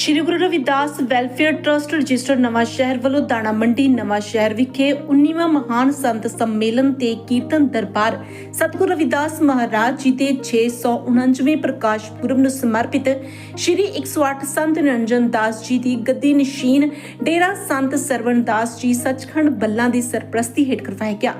Shri Guru Ravidas welfare trust register Nawanshahr ਵੱਲੋਂ ਦਾਣਾ ਮੰਡੀ ਨਵਾਂ ਸ਼ਹਿਰ ਵਿਖੇ 19ਵਾਂ ਮਹਾਨ ਸੰਤ ਸੰਮੇਲਨ ਤੇ ਕੀਰਤਨ ਦਰਬਾਰ ਸਤਿਗੁਰੂ ਰਵਿਦਾਸ ਮਹਾਰਾਜ ਜੀ ਦੇ 649ਵੇਂ ਪ੍ਰਕਾਸ਼ ਪੁਰਬ ਨੂੰ ਸਮਰਪਿਤ ਸ਼੍ਰੀ 108 ਸੰਤ ਨਿਰੰਜਨ ਦਾਸ ਜੀ ਦੀ ਗੱਦੀ ਨਸ਼ੀਨ ਡੇਰਾ ਸੰਤ ਸਰਵਣ ਦਾਸ ਜੀ ਸੱਚਖੰਡ ਬੱਲਾ ਦੀ ਸਰਪ੍ਰਸਤੀ ਹੇਠ ਕਰਵਾਇਆ ਗਿਆ।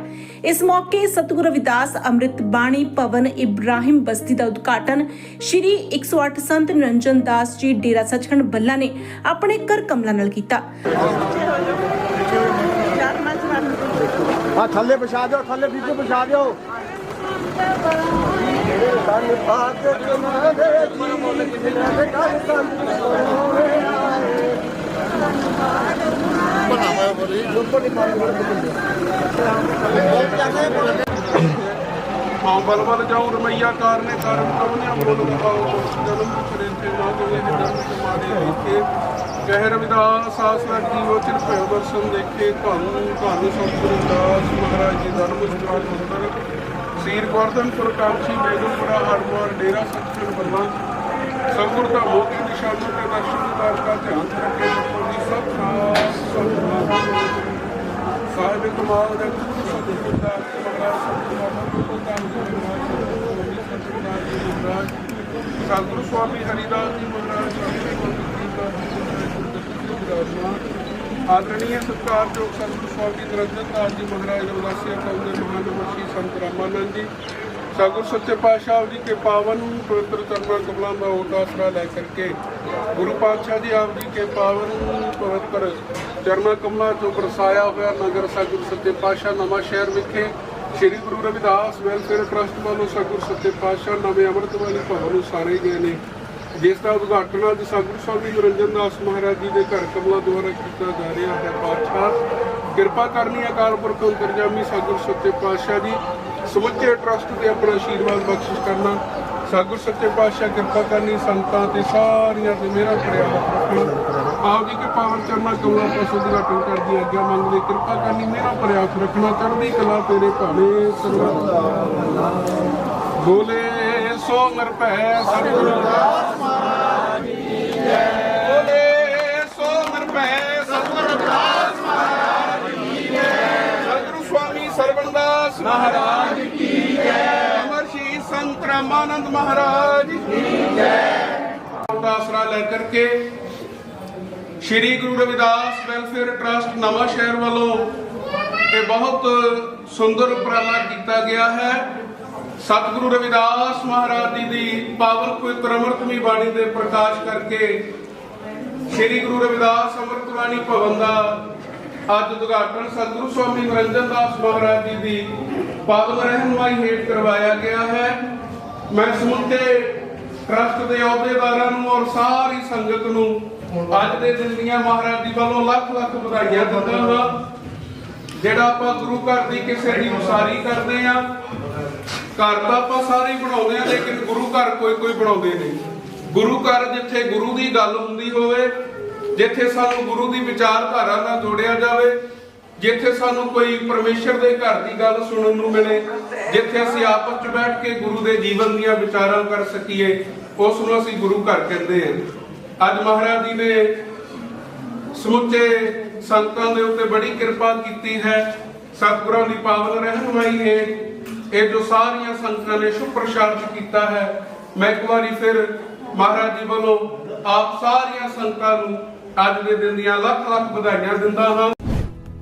ਇਸ ਮੌਕੇ ਸਤਿਗੁਰੂ ਰਵਿਦਾਸ ਅੰਮ੍ਰਿਤ ਬਾਣੀ ਭਵਨ ਇਬਰਾਹਿਮ ਬਸਤੀ ਦਾ ਉਦਘਾਟਨ ਸ਼੍ਰੀ 108 ਸੰਤ ਨਿਰੰਜਨ ਦਾਸ ਜੀ ਡੇਰਾ ਸੱਚਖੰਡ ਬੱਲਾ ਨੇ ਆਪਣੇ ਕਰ ਕਮਲਾਂ ਨਾਲ ਕੀਤਾ। ਆ ਥੱਲੇ ਵਿਛਾ ਦਿਓ ਥੱਲੇ ਬੀਬੀ ਵਿਛਾ ਦਿਓ। ਤਨ ਪਾਕ ਚੁਨਾਵੇ ਜੀ। ਦੇ ਕਰ ਸੰਤ ਹਾਂ ਬਲ ਬਲ ਜਾਉ ਰਮਈਆ ਕਾਰਨੇ ਕਾਰਨ ਕਵਨਿਆ ਬੋਲ ਲਗਾਓ ਜਨਮ ਕਰੇ ਤੇ ਨਾ ਹੋਏ ਜਨਮ ਤੁਮਾਰੇ ਲਿਖੇ ਕਹਿ ਰਵਿਦਾਸ ਆਸਰਾ ਜੀਵੋ ਚਿਰ ਭਇਓ ਦਰਸ਼ਨ ਦੇਖੇ। ਧੰਨ ਧੰਨ ਸਤਿਗੁਰੂ ਦਾਸ ਮਹਾਰਾਜ ਜੀ, ਧਰਮ ਮੁਸਕਾਨ ਮੰਦਰ। ਸੀਰ ਗੋਰਧਨਪੁਰ ਕਾਂਚੀ ਬੇਗਮਪੁਰਾ ਹਰਮੋਰ ਡੇਰਾ ਸਤਿਗੁਰ ਬੱਲਾ ਸਤਿਗੁਰ ਦਾ ਮੋਤੀ ਨਿਸ਼ਾਨੋਂ ਤੇ ਦਰਸ਼ਨ ਦਾਸ ਦਾ ਧਿਆਨ ਰੱਖੇ ਜੀ ਸਭ ਸਾਹਿਬ ਕਮਾਲ ਦਾ ਮਹਾਰਾਜ ਸਤਿਗੁਰੂ ਦਾ ਮਹਾਰਾਜ ਸਤਿਗੁਰੂ ਸਵਾਮੀ ਹਰੀਦਾਸ ਜੀ ਮਹਾਰਾਜ ਸਵਾਮੀ ਗੁਰਦਿੱਤ ਆਦਰਣੀय ਸਤਿਕਾਰਯੋਗ ਸਤਿਗੁਰੂ ਸਵਾਮੀ ਨਿਰੰਜਨ ਦਾਸ ਜੀ ਮਹਾਰਾਜ ਰਵਿਦਾਸੀਆ ਕੌਮ ਦੇ ਮਹਾਨਮਸੀ ਸੰਤ ਰਾਮਾਨੰਦ ਜੀ, ਸਤਿਗੁਰ ਸੱਚੇ ਪਾਤਸ਼ਾਹ ਜੀ ਕੇ ਪਾਵਨ ਪਵਿੱਤਰ ਚਰਨਾਂ ਕਮਲਾਂ ਦਾ ਓਟ ਆਸਰਾ ਲੈ ਕਰਕੇ ਗੁਰੂ ਪਾਤਸ਼ਾਹ ਜੀ ਆਪ ਜੀ ਕੇ ਪਾਵਨ ਪਵਿੱਤਰ ਚਰਨਾਂ ਕਮਲਾਂ ਚੋਂ ਬਰਸਾਇਆ ਹੋਇਆ ਨਗਰ ਸਤਿਗੁਰ ਸੱਚੇ ਪਾਤਸ਼ਾਹ ਨਵਾਂ ਸ਼ਹਿਰ ਵਿਖੇ ਸ੍ਰੀ ਗੁਰੂ ਰਵਿਦਾਸ ਵੈਲਫੇਅਰ ਟਰਸਟ ਵੱਲੋਂ ਸਤਿਗੁਰ ਸੱਚੇ ਪਾਤਸ਼ਾਹ ਨਵੇਂ ਅੰਮ੍ਰਿਤ ਵਾਲੀ ਭਵਨ ਉਸਾਰੇ ਗਏ ਨੇ। ਜਿਸ ਦਾ ਉਦਘਾਟਨ ਅੱਜ ਸਤਿਗੁਰੂ ਸਵਾਮੀ ਨਿਰੰਜਨ ਦਾਸ ਮਹਾਰਾਜ ਜੀ ਦੇ ਘਰ ਕਮਲਾਂ ਦੁਆਰਾ ਕੀਤਾ ਜਾ ਰਿਹਾ ਹੈ। ਪਾਤਸ਼ਾਹ, ਕਿਰਪਾ ਕਰਨੀ ਅਕਾਲ ਪੁਰਖ ਅੰਤਰਜਾਮੀ ਸਤਿਗੁਰ ਸੱਚੇ ਪਾਤਸ਼ਾਹ ਜੀ, ਸਮੁੱਚੇ ਟਰਸਟ ਤੇ ਆਪਣਾ ਆਸ਼ੀਰਵਾਦ ਬਖਸ਼ਿਸ਼ ਕਰਨਾ। ਸਤਿਗੁਰ ਸੱਚੇ ਪਾਤਸ਼ਾਹ ਕਿਰਪਾ ਕਰਨੀ ਸੰਤਾਂ ਤੇ ਸਾਰੀਆਂ ਤੇ ਮੇਰਾ ਕਰਿਆ ਆਪ ਜੀ ਕੇ ਪਾਵਨ ਚਰਨਾਂ ਕਮਲਾਂ ਤੋਂ ਸੁਧਗਾਟਨ ਕਰਦੀ ਆਗਿਆ ਮੰਗਦੇ ਕਿਰਪਾ ਕਰਨੀ, ਮੇਰਾ ਪ੍ਰਯਾਸ ਰੱਖਣਾ, ਚੜ੍ਹਦੀ ਕਲਾ ਤੇਰੇ ਭਾਣੇ ਸਰਬਤ ਬੋਲੇ ਸੋ ਨਿਰਭੈ ਸਤਿਗੁਰੂ। ਰਵਿਦਾਸ ਮਹਾਰਾਜ ਕੀ ਜੈ ਸ਼ਹੀਦ ਰਾਮਾਨੰਦ ਮਹਾਰਾਜ। ਕੀ ਜੈ ਦਾ ਆਸਰਾ ਲੈ ਕਰਕੇ Shri Guru Ravidas welfare trust Nawanshahr ਵੱਲੋਂ ਇਹ ਬਹੁਤ ਸੁੰਦਰ ਉਪਰਾਲਾ ਕੀਤਾ ਗਿਆ ਹੈ। ਸਤਿਗੁਰੂ ਰਵਿਦਾਸ ਮਹਾਰਾਜ ਜੀ ਦੀ ਪਾਵਨ ਪਵਿੱਤਰ ਅੰਮ੍ਰਿਤਮਈ ਬਾਣੀ ਦੇ ਪ੍ਰਕਾਸ਼ ਕਰਕੇ ਸ੍ਰੀ ਗੁਰੂ ਰਵਿਦਾਸ ਅੰਮ੍ਰਿਤਬਾਣੀ ਭਵਨ ਦਾ ਅੱਜ ਉਦਘਾਟਨ ਸਤਿਗੁਰੂ ਸਵਾਮੀ ਨਿਰੰਜਨ ਦਾਸ ਮਹਾਰਾਜ ਜੀ ਦੀ ਪਾਵਨ ਰਹਿਨਮਾਈ ਹੇਠ ਕਰਵਾਇਆ ਗਿਆ ਹੈ। ਮੈਂ ਸਮੁੱਚੇ ਟਰਸਟ ਦੇ ਅਹੁਦੇਦਾਰਾਂ ਨੂੰ ਔਰ ਸਾਰੀ ਸੰਗਤ ਨੂੰ ਅੱਜ ਦੇ ਦਿਨ ਦੀਆਂ ਮਹਾਰਾਜ ਜੀ ਵੱਲੋਂ ਲੱਖ ਲੱਖ ਵਧਾਈਆਂ ਦਿੰਦਾ ਹਾਂ। ਜਿਹੜਾ ਆਪਾਂ ਗੁਰੂ ਘਰ ਦੀ ਕਿਸੇ ਦੀ ਉਸਾਰੀ ਕਰਦੇ ਆ ਘਰ ਤਾਂ ਆਪਾਂ ਸਾਰੇ ਬਣਾਉਂਦੇ ਆ ਲੇਕਿਨ ਗੁਰੂ ਘਰ ਕੋਈ ਕੋਈ ਬਣਾਉਂਦੇ ਨਹੀਂ। ਗੁਰੂ ਘਰ ਜਿੱਥੇ ਗੁਰੂ ਦੀ ਗੱਲ ਹੁੰਦੀ ਹੋਵੇ, ਜਿੱਥੇ ਸਾਨੂੰ ਗੁਰੂ ਦੀ ਵਿਚਾਰਧਾਰਾ ਨਾਲ ਜੋੜਿਆ ਜਾਵੇ, ਜਿੱਥੇ ਸਾਨੂੰ ਕੋਈ ਪਰਮੇਸ਼ਰ ਦੇ ਘਰ ਦੀ ਗੱਲ ਸੁਣਨ ਨੂੰ ਮਿਲੇ ਜਿੱਥੇ ਅਸੀਂ ਆਪਸ ਵਿੱਚ ਬੈਠ ਕੇ ਗੁਰੂ ਦੇ ਜੀਵਨ ਦੀਆਂ ਵਿਚਾਰਾਂ ਕਰ ਸਕੀਏ, ਉਸ ਨੂੰ ਅਸੀਂ ਗੁਰੂ ਘਰ ਕਹਿੰਦੇ ਹਾਂ। ਅੱਜ ਮਹਾਰਾਜ ਜੀ ਨੇ ਸਮੁੱਚੇ ਸੰਤਾਂ ਦੇ ਉੱਤੇ ਬੜੀ ਕਿਰਪਾ ਕੀਤੀ ਹੈ। ਸਤਿਗੁਰਾਂ ਦੀ ਪਾਵਨ ਰਹਿਨਮਾਈ ਹੈ। ਇਹ ਜੋ ਸਾਰੀਆਂ ਸੰਗਤਾਂ ਨੇ ਸ਼ੁਭ ਪ੍ਰਸ਼ਾਦ ਕੀਤਾ ਹੈ। ਮੈਂ ਇੱਕ ਵਾਰੀ ਫਿਰ ਮਹਾਰਾਜ ਜੀ ਵੱਲੋਂ ਆਪ ਸਾਰੀਆਂ ਸੰਗਤਾਂ ਨੂੰ ਅੱਜ ਦੇ ਦਿਨ ਦੀਆਂ ਲੱਖ ਲੱਖ ਵਧਾਈਆਂ ਦਿੰਦਾ ਹਾਂ।